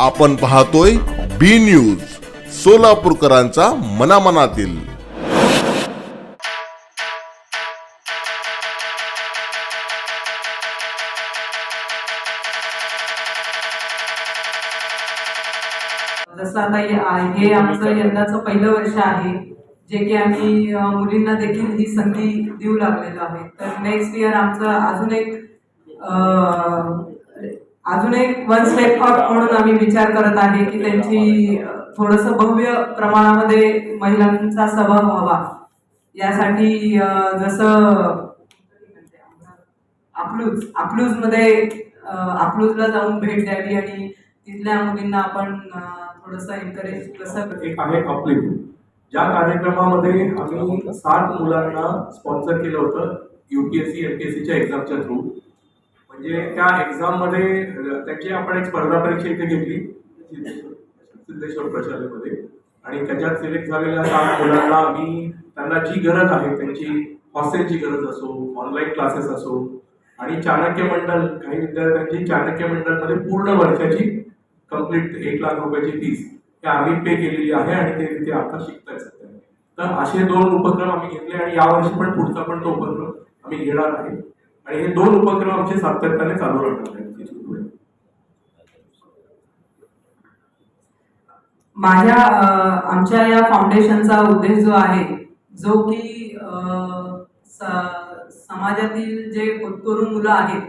आपण पाहतोय बी न्यूज सोलापूरकरांचा मनामनातील. जसं आता हे आहे- हे आमचं यंदाचं पहिलं वर्ष आहे जे की आम्ही मुलींना देखील ही संधी देऊ लागलेलो आहे. तर नेक्स्ट इयर आमचं अजून एक अजून एक वन स्टेप अप म्हणून आम्ही विचार करत आहे की त्यांची थोडस थोडंसं भव्य प्रमाणामध्ये महिलांचा सहभाग व्हावा. यासाठी जसं अकलूज अकलूजमध्ये अकलूजला जाऊन भेट द्यावी आणि तिथल्या मुलींना आपण थोडस एनकरेज कसं एक आहे अपलिफ्ट ज्या कार्यक्रमामध्ये आम्ही सात मुलांना स्पॉन्सर केलं होतं युपीएससी एमपीएससीच्या एक्झामच्या थ्रू म्हणजे त्या एक्झाममध्ये त्याची आपण एक स्पर्धा परीक्षा इथे घेतली सिद्धेश्वर प्रशालेमध्ये. आणि त्याच्यात सिलेक्ट झालेल्या सात मुलांना आम्ही त्यांना जी गरज आहे त्यांची हॉस्टेलची गरज असो ऑनलाईन क्लासेस असो आणि चाणक्य मंडळ काही विद्यार्थ्यांची चाणक्य मंडळमध्ये पूर्ण वर्षाची कंप्लीट एक लाख रुपयाची फीस हे आम्ही पे केलेली आहे आणि ते तिथे आता शिकतायत सध्या. तर असे दोन उपक्रम आम्ही घेतले आणि यावर्षी पण पुढचा पण तो उपक्रम आम्ही घेणार आहे. आणि हे दोन उपक्रम आमचे सातत्याने चालू राहणार आहेत पुढे. माझ्या आमच्या या फाउंडेशनचा उद्देश जो आहे जो की समाजातील जे होतकरू मुलं आहेत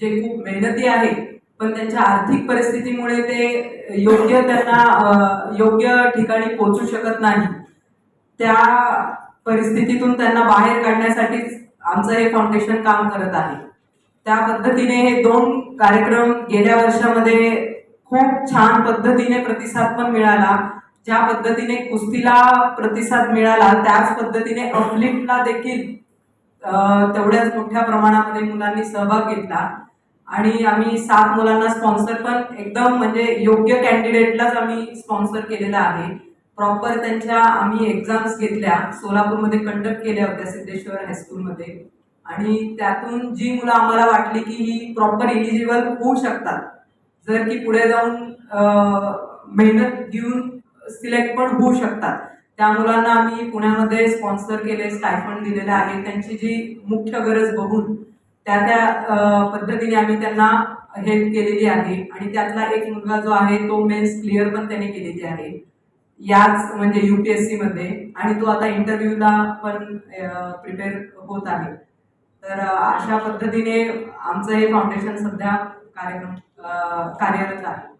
जे खूप मेहनती आहेत पण त्यांच्या आर्थिक परिस्थितीमुळे ते योग्य त्यांना योग्य ठिकाणी पोहोचू शकत नाही त्या परिस्थितीतून त्यांना बाहेर काढण्यासाठीच आमचं हे फाउंडेशन काम करत आहे. त्या पद्धतीने हे दोन कार्यक्रम गेल्या वर्षामध्ये खूप छान पद्धतीने प्रतिसाद पण मिळाला. ज्या पद्धतीने कुस्तीला प्रतिसाद मिळाला त्याच पद्धतीने अपलिफ्टला देखील तेवढ्याच मोठ्या प्रमाणामध्ये मुलांनी सहभाग घेतला. आणि आम्ही सात मुलांना स्पॉन्सर पण एकदम म्हणजे योग्य कॅन्डिडेटलाच आम्ही स्पॉन्सर केलेला आहे. प्रॉपर त्यांच्या आम्ही एक्झाम्स घेतल्या सोलापूरमध्ये कंडक्ट केल्या होत्या सिद्धेश्वर हायस्कूलमध्ये आणि त्यातून जी मुलं आम्हाला वाटली की ही प्रॉपर इलिजिबल होऊ शकतात जर की पुढे जाऊन मेहनत घेऊन सिलेक्ट पण होऊ शकतात. त्या मुलांना आम्ही पुण्यामध्ये स्पॉन्सर केले स्टायफंड दिलेलं आहे. त्यांची जी मुख्य गरज बघून त्या त्या पद्धतीने आम्ही त्यांना हेल्प केलेली आहे. आणि त्यातला एक मुलगा जो आहे तो मेन्स क्लिअर पण त्याने केलेली आहे. याच म्हणजे युपीएससी मध्ये आणि तो आता इंटरव्ह्यूला पण प्रिपेअर होत आहे. तर अशा पद्धतीने आमचं हे फाउंडेशन सध्या कार्यक्रम कार्यरत आहे.